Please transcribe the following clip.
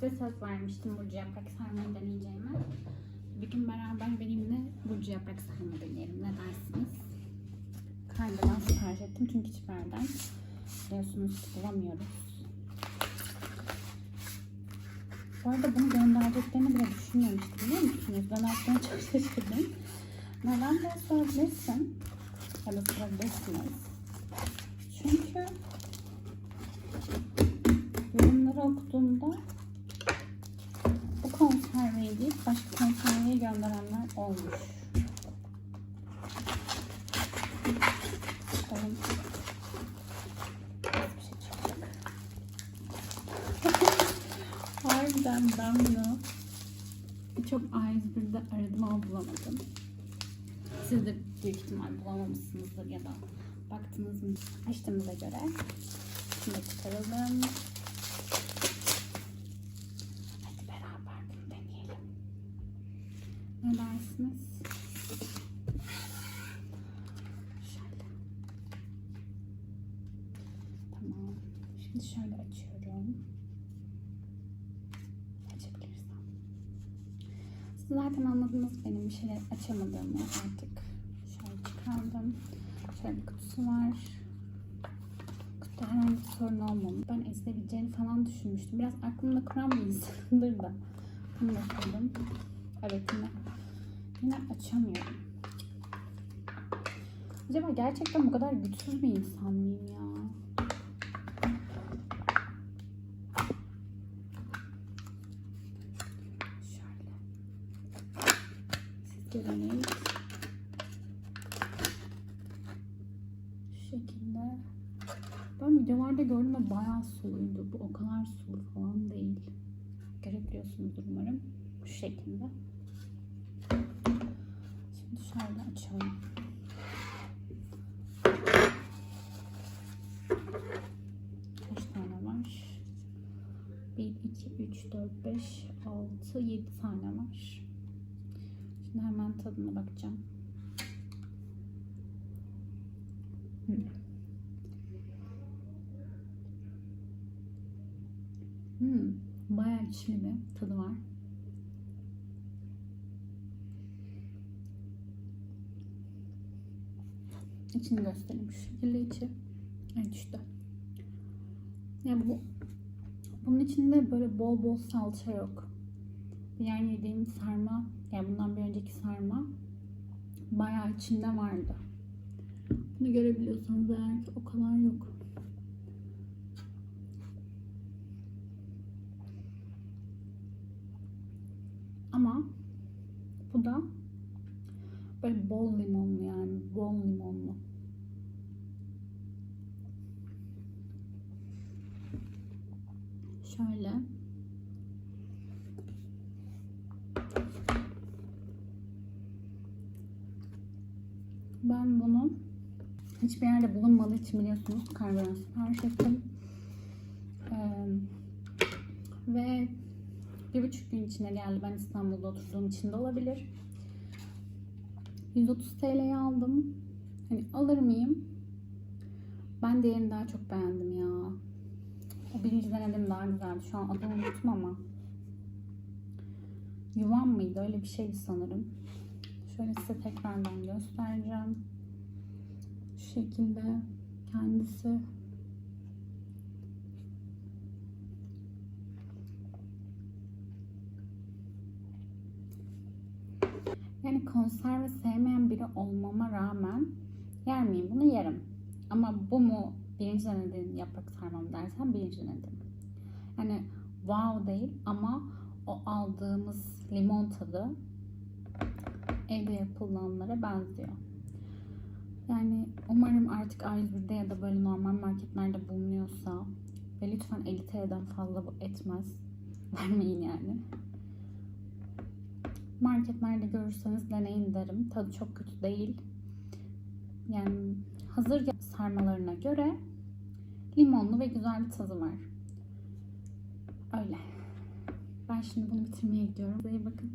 Size söz vermiştim burcu yaprak sarmayı deneyeceğime. Bir gün beraber benimle burcu yaprak sarma deneyelim. Ne dersiniz? Kargadan sipariş ettim çünkü hiçbir yerden biliyorsunuz bulamıyoruz. Bu arada bunu göndereceklerini bile düşünmemiştim biliyor musunuz? Ben aslında çok şaşırdım. Neden diye sorabilirsin. Ya da sorabilirsiniz. Çünkü Harbiden ben bunu çok A101'de aradım ama bulamadım. Siz de büyük ihtimal bulamamışsınızdır ya da baktınız mı? Açtığımıza göre şimdi çıkaralım. Hadi beraber bunu deneyelim. Ne dersiniz? Şöyle. Tamam. Şimdi şöyle açıyorum. Açabilirsem. Siz zaten anladınız benim bir şeyler açamadığımı artık. Şöyle çıkardım. Şöyle bir kutusu var. Kutuda herhangi bir sorun olmamış. Ben ezilebileceğini falan düşünmüştüm. Biraz aklımda kuran bir insandır da. Bunu da. Evet yine, yine açamıyorum. Acaba gerçekten bu kadar güçsüz bir insan mıyım ya? Şöyle. Siz göremeyiz. Şu şekilde. Ben videolarda gördüm de bayağı suluydu. Bu o kadar sulu falan değil. Görebiliyorsunuzdur umarım. Şu şekilde. Şimdi şöyle açalım. Kaç tane var? 1, 2, 3, 4, 5, 6, 7 tane var. Şimdi hemen tadına bakacağım. Hmm, bayağı içli bir tadı var. İçini göstereyim şu şekilde içi. Evet işte. Yani bu bunun içinde böyle bol bol salça yok. Diğer yediğim sarma, yani bundan bir önceki sarma bayağı içinde vardı. Bunu görebiliyorsanız eğer o kadar yok. Ama bu da böyle bol limonlu yani bol limonlu. Şöyle. Ben bunu hiçbir yerde bulunmadığı için biliyorsunuz kargodan sipariş ettim. Ee, ve bir buçuk gün içinde geldi. Ben İstanbul'da oturduğum için de olabilir. 130 TL'ye aldım. Hani alır mıyım? Ben diğerini daha çok beğendim ya. O birinci denedim daha güzeldi. Şu an adını unuttum ama. Yuvan mıydı? Öyle bir şeydi sanırım. Şöyle size tekrardan göstereceğim. Şu şekilde kendisi. Yani konserve sevmeyen biri olmama rağmen yer miyim? Bunu yerim. Ama bu mu birinci denediğin yaprak sarmam dersen birinci denedim. Yani wow değil ama o aldığımız limon tadı evde yapılanlara benziyor. Yani umarım artık A101'de ya da böyle normal marketlerde bulunuyorsa ve lütfen 50 TL'den fazla etmez. Vermeyin yani. Marketlerde görürseniz deneyin derim. Tadı çok kötü değil. Yani hazır sarmalarına göre limonlu ve güzel bir tadı var. Öyle. Ben şimdi bunu bitirmeye gidiyorum. İyi bakın.